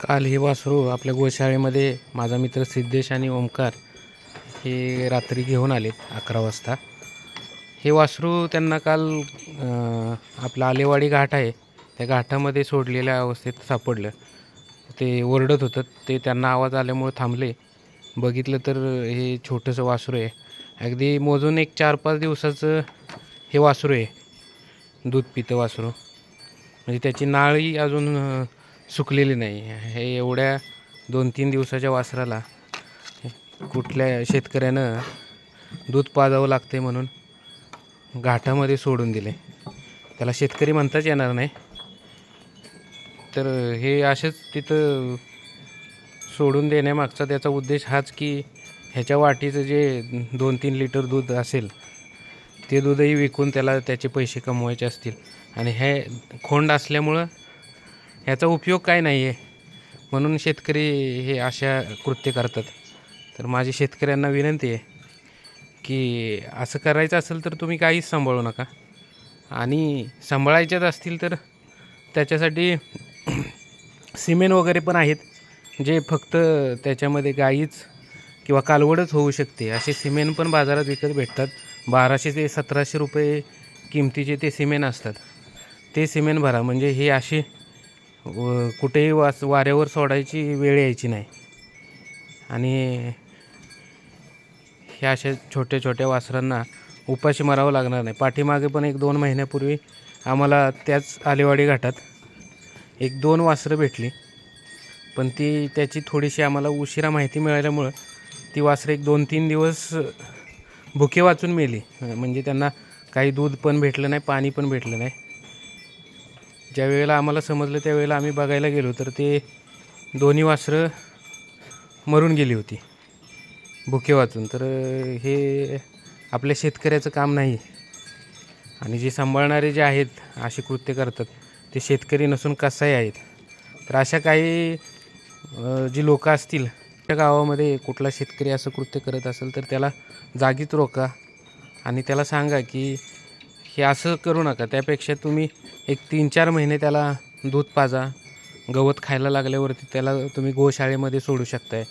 काल हे वासरू आपल्या गोशाळेमध्ये माझा मित्र सिद्धेश आणि ओमकार हे रात्री घेऊन आलेत अकरा वाजता. हे वासरू त्यांना काल आपलं आपला आलेवाडी घाट आहे त्या घाटामध्ये सोडलेल्या अवस्थेत सापडलं. ते ओरडत होतं ते त्यांना आवाज आल्यामुळे थांबले. बघितलं तर हे छोटंसं वासरू आहे. अगदी मोजून एक चार पाच दिवसाचं हे वासरू आहे दूध पितं वासरू. म्हणजे त्याची नाळी अजून सुकलेली नाही. हे एवढ्या दोन तीन दिवसाच्या वासराला कुठल्या शेतकऱ्यानं दूध पाजावं लागते म्हणून घाटामध्ये सोडून दिले त्याला शेतकरी म्हणताच येणार नाही. तर हे असेच तिथं सोडून देण्यामागचा त्याचा उद्देश हाच की ह्याच्या वाटीचं जे दोन तीन लिटर दूध असेल ते दूधही विकून त्याला त्याचे पैसे कमवायचे असतील. आणि हे खोंड असल्यामुळं ह्याचा उपयोग काय नाही आहे. म्हणून शेतकरी हे अशा कृत्य करतात. तर माझी शेतकऱ्यांना विनंती आहे की असं करायचं असेल तर तुम्ही काहीच सांभाळू नका. आणि सांभाळायच्याच असतील तर त्याच्यासाठी सिमेंट वगैरे पण आहेत जे फक्त त्याच्यामध्ये गाईच किंवा कालवडच होऊ शकते. असे सिमेंट पण बाजारात विकत भेटतात. बाराशे ते सतराशे रुपये किमतीचे ते सिमेंट असतात. ते सिमेंट भरा. म्हणजे हे असे व- कुठेही वास वाऱ्यावर सोडायची वेळ यायची नाही. आणि ह्या अशा छोट्या छोट्या वासरांना उपाशी मारावं लागणार नाही. पाठीमागे पण एक दोन महिन्यापूर्वी आम्हाला त्याच आलेवाडी घाटात एक दोन वासरं भेटली. पण ती त्याची थोडीशी आम्हाला उशिरा माहिती मिळाल्यामुळं ती वासरं एक दोन तीन दिवस भुके वाचून मेली. म्हणजे त्यांना काही दूध पण भेटलं नाही पाणी पण भेटलं नाही. ज्या वेळेला आम्हाला समजलं त्यावेळेला आम्ही बघायला गेलो तर ते दोन्ही वासरं मरून गेली होती भुके वाचून. तर हे आपल्या शेतकऱ्याचं काम नाही. आणि जे सांभाळणारे जे आहेत असे कृत्य करतात ते शेतकरी नसून कसाही आहेत. तर अशा काही जी लोकं असतील त्या गावामध्ये कुठला शेतकरी असं कृत्य करत असेल तर त्याला जागीच रोका आणि त्याला सांगा की हे असं करू नका. त्यापेक्षा तुम्ही एक तीन चार महिने त्याला दूध पाजा. गवत खायला लागल्यावरती त्याला तुम्ही गोशाळेमध्ये सोडू शकताय.